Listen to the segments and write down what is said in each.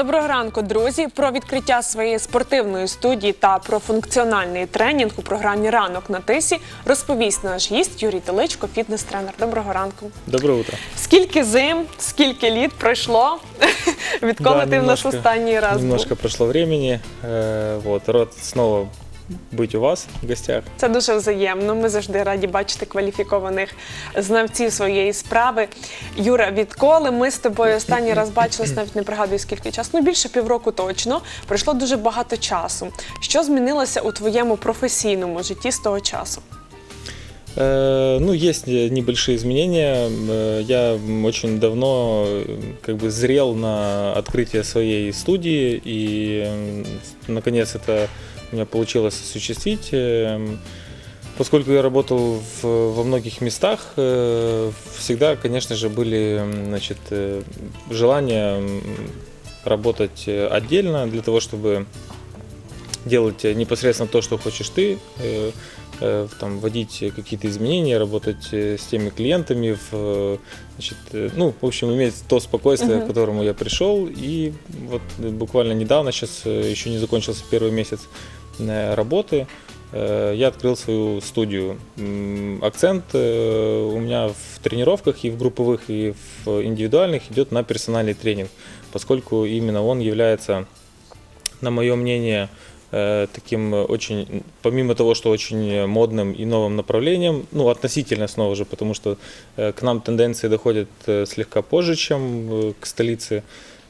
Доброго ранку, друзі. Про відкриття своєї спортивної студії та про функціональний тренінг у програмі Ранок на тисі розповість наш гість Юрій Теличко, фітнес-тренер. Доброго ранку. Доброго утра. Скільки зим, скільки літ пройшло, відколи Да, ти в нас останній раз Немножко пройшло времени. Э, Вот, рот снова быть у вас в гостях. Це дуже взаємно. Ми завжди раді бачити кваліфікованих знавців своєї справи. Юра, відколи ми з тобою останній раз бачились, навіть не пригадую скільки часу. Ну більше півроку точно. Пройшло дуже багато часу. Що змінилося у твоєму професійному житті з того часу? Э, Ну, есть э, небольшие изменения. Э, Я м, очень давно э, как бы зрел на открытие своей студии, и м, наконец это у меня получилось осуществить. Эм, Поскольку я работал в- во многих местах, э, всегда, конечно же, были значит, э, желания работать э, отдельно для того, чтобы делать непосредственно то, что хочешь ты, там, вводить какие-то изменения, работать с теми клиентами, в, значит, ну, в общем, иметь то спокойствие, Мгм. к которому я пришел. И вот буквально недавно, сейчас еще не закончился первый месяц работы, э, я открыл свою студию. Акцент э, у меня в тренировках и в групповых, и в индивидуальных идет на персональный тренинг, поскольку именно он является, на мое мнение, э, таким э, очень, помимо того, что очень э, модным и новым направлением, ну, относительно снова же, потому что э, к нам тенденции доходят э, слегка позже, чем э, к столице.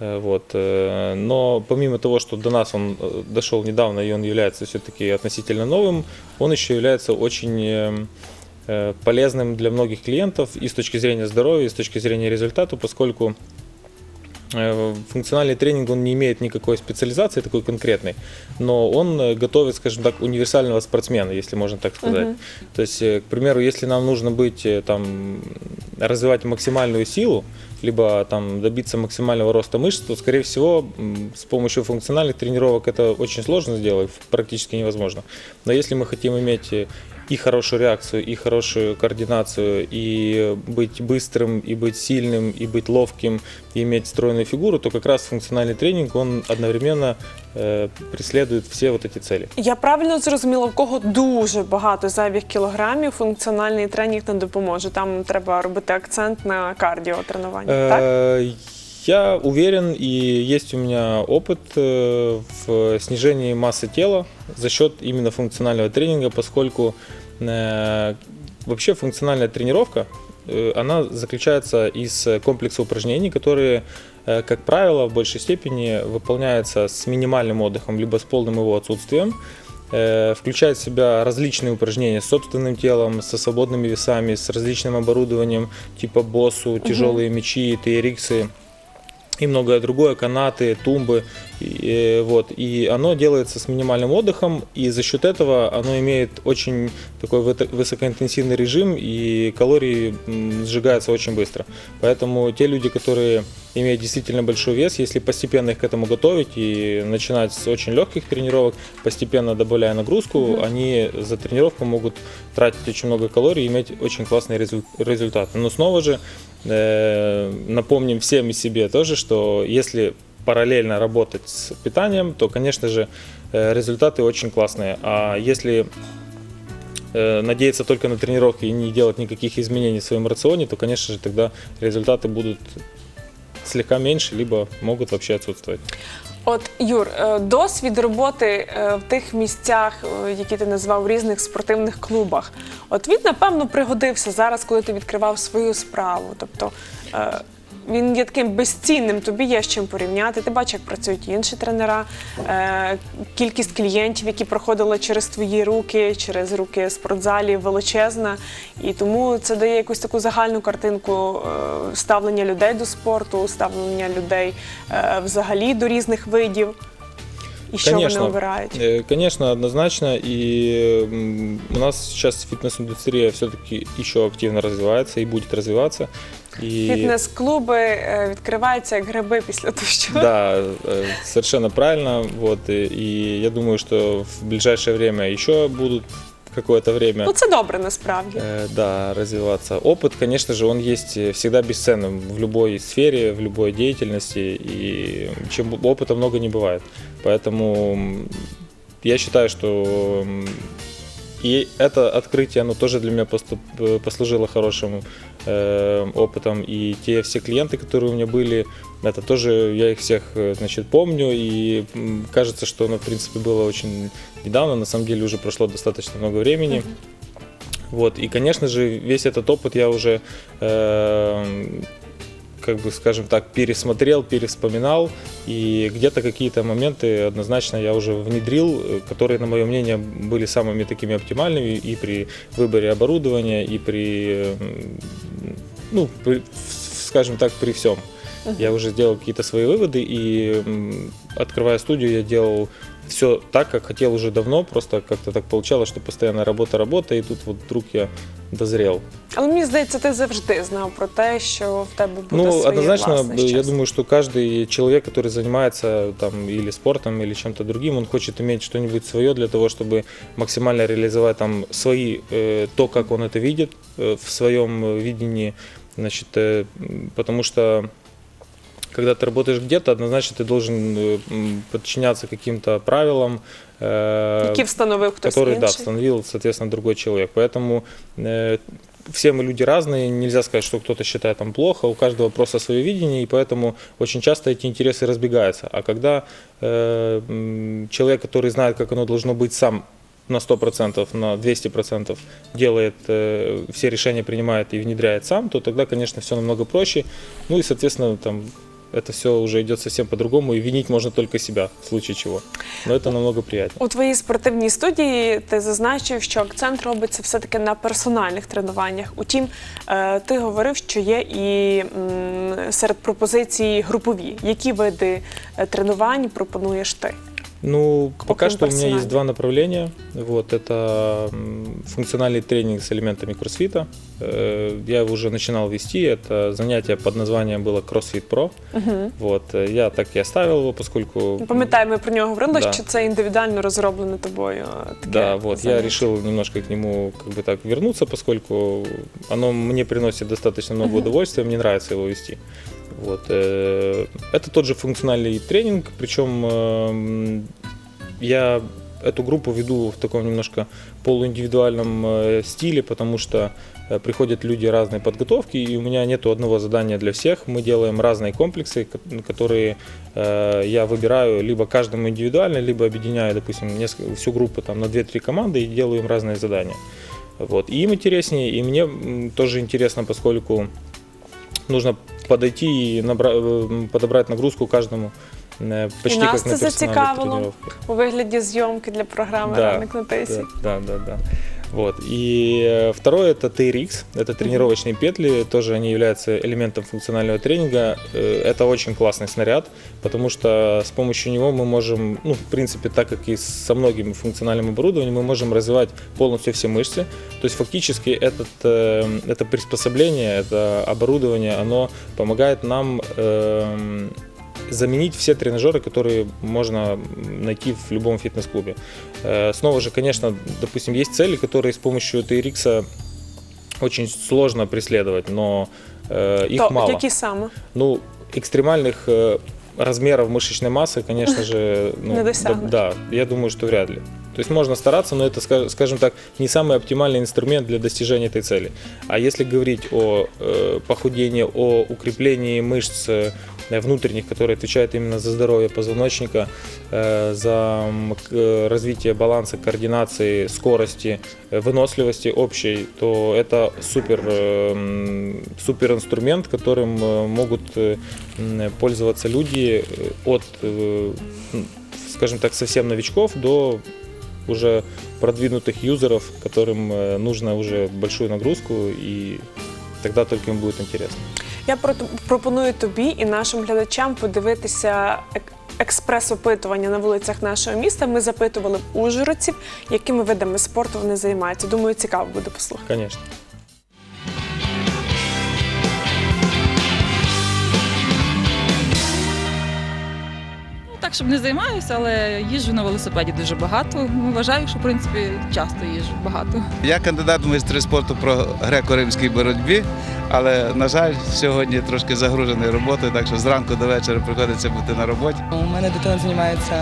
Э, Вот. э, Но помимо того, что до нас он э, дошел недавно и он является все-таки относительно новым, он еще является очень э, э, полезным для многих клиентов и с точки зрения здоровья, и с точки зрения результата, поскольку э, функциональный тренинг он не имеет никакой специализации такой конкретной, но он э, готовит, скажем так, универсального спортсмена, если можно так сказать. Мгм. То есть, э, к примеру, если нам нужно быть э, там развивать максимальную силу, либо там добиться максимального роста мышц, то, скорее всего, с помощью функциональных тренировок это очень сложно сделать, практически невозможно. Но если мы хотим иметь э, и хорошую реакцию, и хорошую координацию, и быть быстрым, и быть сильным, и быть ловким, и иметь стройную фигуру, то как раз функциональный тренинг, он одновременно э, преследует все вот эти цели. Я правильно зрозуміла, в кого дуже багато зайвих кілограмів, функціональний тренінг не допоможе. Там треба робити акцент на кардіотренування. Так? Э, Я уверен, и есть у меня опыт э, в снижении массы тела за счет именно функционального тренинга, поскольку э, вообще функциональная тренировка, э, она заключается из комплекса упражнений, которые, э, как правило, в большей степени выполняются с минимальным отдыхом, либо с полным его отсутствием э, включает в себя различные упражнения с собственным телом, со свободными весами, с различным оборудованием, типа боссу, тяжелые мячи, TRX И многое другое, канаты, тумбы, и, э, вот, и оно делается с минимальным отдыхом, и за счет этого оно имеет очень такой высо- высокоинтенсивный режим, и калории сжигаются очень быстро. Поэтому те люди, которые имеют действительно большой вес, если постепенно их к этому готовить и начинать с очень легких тренировок, постепенно добавляя нагрузку, они за тренировку могут тратить очень много калорий и иметь очень классные резу- результаты. Но снова же напомним всем и себе тоже, что если параллельно работать с питанием, то, конечно же, э, результаты очень классные. А если э, надеяться только на тренировки и не делать никаких изменений в своем рационе, то, конечно же, тогда результаты будут слегка меньше, либо могут вообще отсутствовать. От Юр, е, досвід роботи е, в тих місцях, е, які ти назвав в різних спортивних клубах. От він напевно пригодився зараз, коли ти відкривав свою справу. Тобто він є таким безцінним, тобі є з чим порівняти. Ти бачиш, як працюють інші тренера, е, кількість клієнтів, які проходили через твої руки, через руки спортзалі, величезна. І тому це дає якусь таку загальну картинку е, ставлення людей до спорту, ставлення людей е, взагалі до різних видів. І що вони обирають. Конечно, однозначно. И у нас сейчас фитнес-индустрия все-таки еще активно развивается и будет развиваться. И... Фітнес-клуби е, відкриваються як гриби після дощу. Да, э, совершенно правильно. Вот, и, и я думаю, что в ближайшее время еще будут какое-то время. Ну це добре насправді. Э, Да, развиваться. Опыт, конечно же, он есть э, всегда бесценным в любой сфере, в любой деятельности, и чем б- опыта много не бывает. Поэтому м, я считаю, что м, и это открытие, оно тоже для меня поступ- э, послужило хорошим э, опытом. И те все клиенты, которые у меня были, это тоже я их всех, э, значит, помню. И м, кажется, что оно, в принципе, было очень недавно. На самом деле уже прошло достаточно много времени. Вот, и, конечно же, весь этот опыт я уже, э, как бы, скажем так, пересмотрел, перевспоминал, и где-то какие-то моменты однозначно я уже внедрил, которые, на мое мнение, были самыми такими оптимальными и при выборе оборудования, и при, ну, при- скажем так, при всем. Я уже сделал какие-то свои выводы, и м, открывая студию, я делал все так, как хотел уже давно, просто как-то так получалось, что постоянно работа, работа, и тут вот вдруг я дозрел. Але мені здається, ти завжди знав про те, що в тебе буде Ну, своє однозначно, власне я щось. думаю, что каждый человек, который занимается там или спортом, или чем-то другим, он хочет иметь что-нибудь свое для того, чтобы максимально реализовать там свои, э, то, как он это видит э, в своем э, видении, значит, э, м, потому что когда ты работаешь где-то, однозначно ты должен э, подчиняться каким-то правилам, э, які встановив хтось который, да, інший. установил, соответственно, другой человек. Поэтому э, все мы люди разные, нельзя сказать, что кто-то считает там плохо, у каждого просто свое видение, и поэтому очень часто эти интересы разбегаются. А когда э, человек, который знает, как оно должно быть сам на 100%, на 200% делает, э, все решения принимает и внедряет сам, то тогда, конечно, все намного проще. Ну и, соответственно, там это все уже идет совсем по-другому, и винить можно только себя, в случае чего. Но это намного приятнее. У твоїй спортивній студії ти зазначив, що акцент робиться все-таки на персональних тренуваннях. Утім, е, ти говорив, що є і серед пропозицій групові. Які види е, тренувань пропонуєш ти? Ну, пока Около что у меня персонального. есть два направления. Вот, это м, функциональный тренинг с элементами кроссфита. Э, Я его уже начинал вести. Это занятие под названием было CrossFit Pro. Угу. Вот, э, я так и оставил его, поскольку... Пам'ятаю, ми про нього говорили, Да. що це індивідуально розроблене тобою. е, Таке Да, вот, я заняття. решил немножко к нему как бы так вернуться, поскольку оно мне приносит достаточно много удовольствия, мне нравится его вести. Вот, э, это тот же функциональный тренинг, причем эм, я эту группу веду в таком немножко полуиндивидуальном э, стиле, потому что э, приходят люди разной подготовки, и у меня нет одного задания для всех. Мы делаем разные комплексы, ко- которые э, я выбираю либо каждому индивидуально, либо объединяю, допустим, всю группу там, на 2-3 команды и делаю им разные задания. Вот. И им интереснее, и мне тоже интересно, поскольку нужно подойти и набра- э, подобрать нагрузку каждому э, почти нас как на це зацікавило. тренировке. у вигляді зйомки для програми Да, Ранок на тисі. Да, да, да, да. Вот. И э, второе это TRX, это тренировочные петли, тоже они являются элементом функционального тренинга. Э, Это очень классный снаряд, потому что с помощью него мы можем, ну, в принципе, так как и со многим функциональным оборудованием, мы можем развивать полностью все мышцы. То есть фактически этот, э, это приспособление, это оборудование, оно помогает нам эм, заменить все тренажеры, которые можно найти в любом фитнес-клубе. Э, Снова же, конечно, допустим, есть цели, которые с помощью TRX очень сложно преследовать, но э, их То мало. які саме? Ну, экстремальных э, размеров мышечной массы, конечно же, ну, да, досягнешь. да, я думаю, что вряд ли. То есть можно стараться, но это, ска- скажем так, не самый оптимальный инструмент для достижения этой цели. А если говорить о э, похудении, о укреплении мышц внутренних, которые отвечают именно за здоровье позвоночника, э, за э, развитие баланса, координации, скорости, э, выносливости общей, то это супер, супер инструмент, которым могут пользоваться люди от, скажем так, совсем новичков до уже продвинутых юзеров, которым нужно уже большую нагрузку, и тогда только им будет интересно. Я про- пропоную тобі і нашим глядачам подивитися ек- експрес-опитування на вулицях нашого міста. Ми запитували ужгородців, якими видами спорту вони займаються. Думаю, цікаво буде послухати. Конечно. Так, щоб не займаюся, але їжджу на велосипеді дуже багато. Ну, Вважаю, що в принципі часто їжджу багато. Я кандидат в майстри спорту про греко-римській боротьбі, але, на жаль, сьогодні трошки загружений роботою, так що зранку до вечора приходиться бути на роботі. У мене дитина займається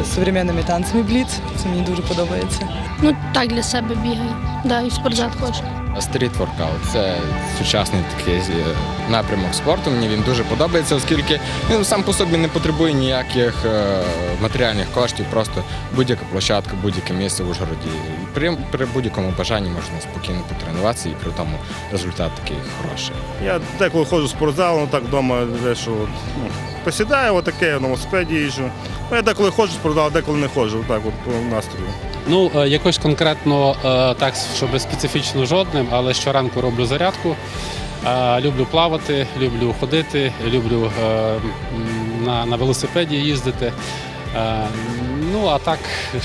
е, сучасними танцями бліц. Це мені дуже подобається. Ну так для себе бігаю. Да, і в спортзал ходжу. Стріт воркаут це сучасний такий е, напрямок спорту. Мені він дуже подобається, оскільки він сам по собі не потребує ніяких е, матеріальних коштів, просто будь-яка площадка, будь-яке місце в Ужгороді. І При, при будь-якому бажанні можна спокійно потренуватися, і при тому результат такий хороший. Я деколи ходжу в спортзал, ну так вдома от, ну, посідаю, отаке, на велосипеді їжджу. Ну, я деколи ходжу в спортзал, деколи не ходжу, так от по настрою. Ну, е, якось конкретно е, так, щоб специфічно жодним, але щоранку роблю зарядку. Е, Люблю плавати, люблю ходити, люблю на, велосипеді їздити. Ну, а так,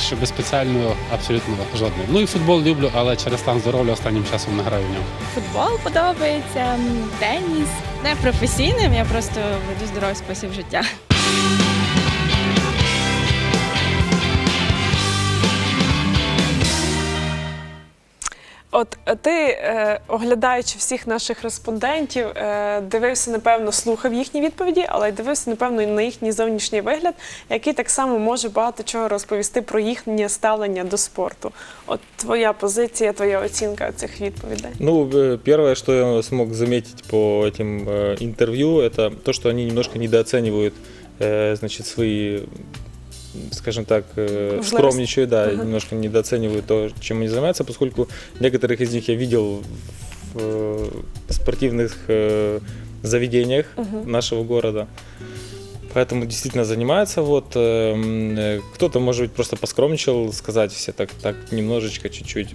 щоб спеціально абсолютно жодним. Ну і футбол люблю, але через стан здоров'я останнім часом не граю в нього. Футбол подобається, теніс. Не професійним, я просто веду здоровий спосіб життя. От е, ти, е, оглядаючи всіх наших респондентів, е, дивився, напевно, слухав їхні відповіді, але й дивився, напевно, і на їхній зовнішній вигляд, який так само може багато чого розповісти про їхнє ставлення до спорту. От твоя позиція, твоя оцінка цих відповідей. Ну, э, первое, что я смог заметить по этим э, интервью, это то, что они немножко недооценивают, э, значит, свои, скажем так, э, Возможности. скромничают, да, Ага. немножко недооценивают то, чем они занимаются, поскольку некоторых из них я видел в э, спортивных э, заведениях Мгм. нашего города. Поэтому действительно занимается. Вот эм, кто-то, может быть, просто поскромничал, сказать все так, так немножечко, чуть-чуть.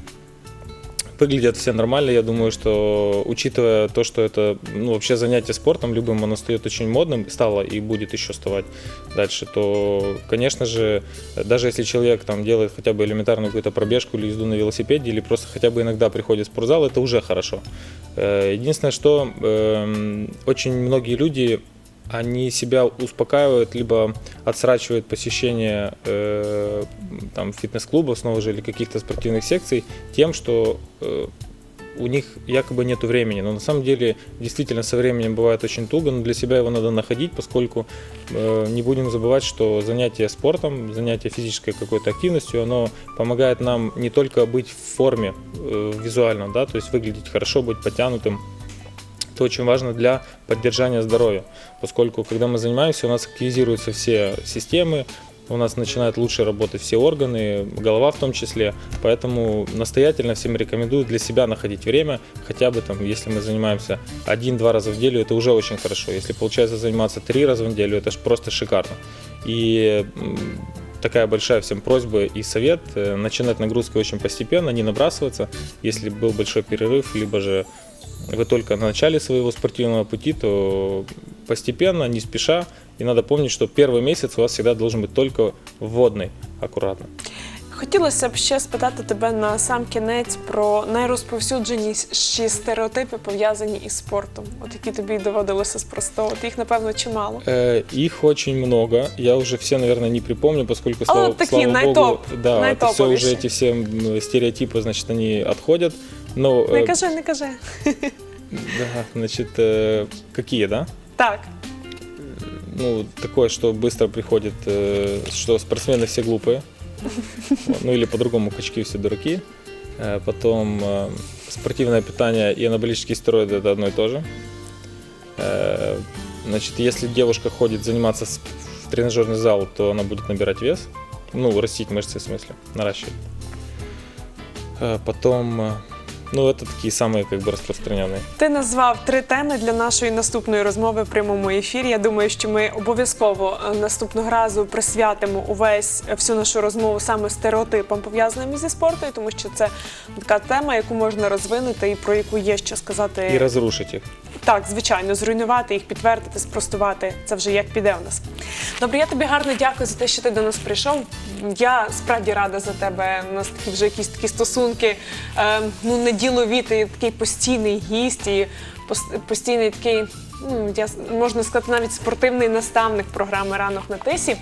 Выглядят все нормально. Я думаю, что учитывая то, что это ну, вообще занятие спортом, любым оно стает очень модным, стало и будет еще вставать дальше, то, конечно же, даже если человек там делает хотя бы элементарную какую-то пробежку или езду на велосипеде, или просто хотя бы иногда приходит в спортзал, это уже хорошо. Э, Единственное, что эм, очень многие люди они себя успокаивают, либо отсрачивают посещение э, там, фитнес-клубов снова же или каких-то спортивных секций тем, что э, у них якобы нет времени. Но на самом деле действительно со временем бывает очень туго, но для себя его надо находить, поскольку э, не будем забывать, что занятие спортом, занятие физической какой-то активностью, оно помогает нам не только быть в форме э, визуально, да, то есть выглядеть хорошо, быть подтянутым, это очень важно для поддержания здоровья, поскольку когда мы занимаемся, у нас активизируются все системы, у нас начинают лучше работать все органы, голова в том числе. Поэтому настоятельно всем рекомендую для себя находить время, хотя бы там, если мы занимаемся один-два раза в неделю, это уже очень хорошо. Если получается заниматься три раза в неделю, это ж просто шикарно. И такая большая всем просьба и совет э, начинать нагрузки очень постепенно, не набрасываться, если был большой перерыв, либо же вы только на начале своего спортивного пути, то постепенно, не спеша, и надо помнить, что первый месяц у вас всегда должен быть только вводный, аккуратно. Хотілося б ще спитати тебе на сам кінець про найрозповсюдженіші стереотипи пов'язані із спортом, от які тобі доводилося спростовувати. Їх напевно чимало. Э, Их очень много. Я уже все, наверное, не припомню, поскольку, А слава, вот такие, слава найтоп, богу, да, это все найтоповейшие. уже эти все м, стереотипы, значит, Не э, кажи, не кажи. да, значит, э, какие, да? Так, ну, такое, что быстро приходит, э, что спортсмены все глупые, ну или по-другому качки все дураки. Э, Потом э, спортивное питание и анаболические стероиды это одно и то же. Э, Значит, если девушка ходит заниматься с- в тренажерный зал, то она будет набирать вес, ну, растить мышцы в смысле, наращивать. Э, Потом, э, ну, это такие самые как бы распространенные. ти назвав три теми для нашої наступної розмови в прямому ефірі. Я думаю, що ми обов'язково е, наступного разу присвятимо увесь е, всю нашу розмову саме стереотипам, пов'язаним зі спортом, тому що це така тема, яку можна розвинути і про яку є що сказати И разрушить их. Так, звичайно, зруйнувати їх, підтвердити, спростувати. Це вже як піде у нас. Добре, я тобі гарно дякую за те, що ти до нас прийшов. Я справді рада за тебе. У нас такі вже якісь такі стосунки. Е, ну, не ділові, ти такий постійний гість і постійний такий, ну, я, можна сказати, навіть спортивний наставник програми Ранок на тисі.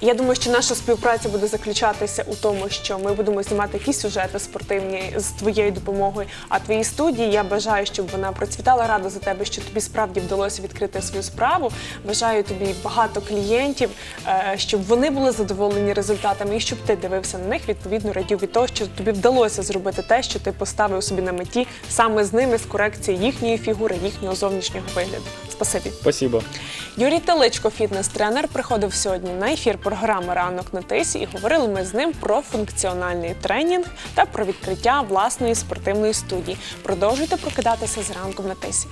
І я думаю, що наша співпраця буде заключатися у тому, що ми будемо знімати якісь сюжети спортивні з твоєю допомогою. А твоїй студії я бажаю, щоб вона процвітала рада за тебе, що тобі справді вдалося відкрити свою справу. Бажаю тобі багато клієнтів, е, щоб вони були задоволені результатами, і щоб ти дивився на них, відповідно радів від того, що тобі вдалося зробити те, що ти поставив собі на меті саме з ними з корекції їхньої фігури, їхнього зовнішнього вигляду. Спасибі. Спасибо. Юрій Теличко, фітнес-тренер, приходив сьогодні на ефір програми Ранок на тисі і говорили ми з ним про функціональний тренінг та про відкриття власної спортивної студії. Продовжуйте прокидатися з ранком на тисі.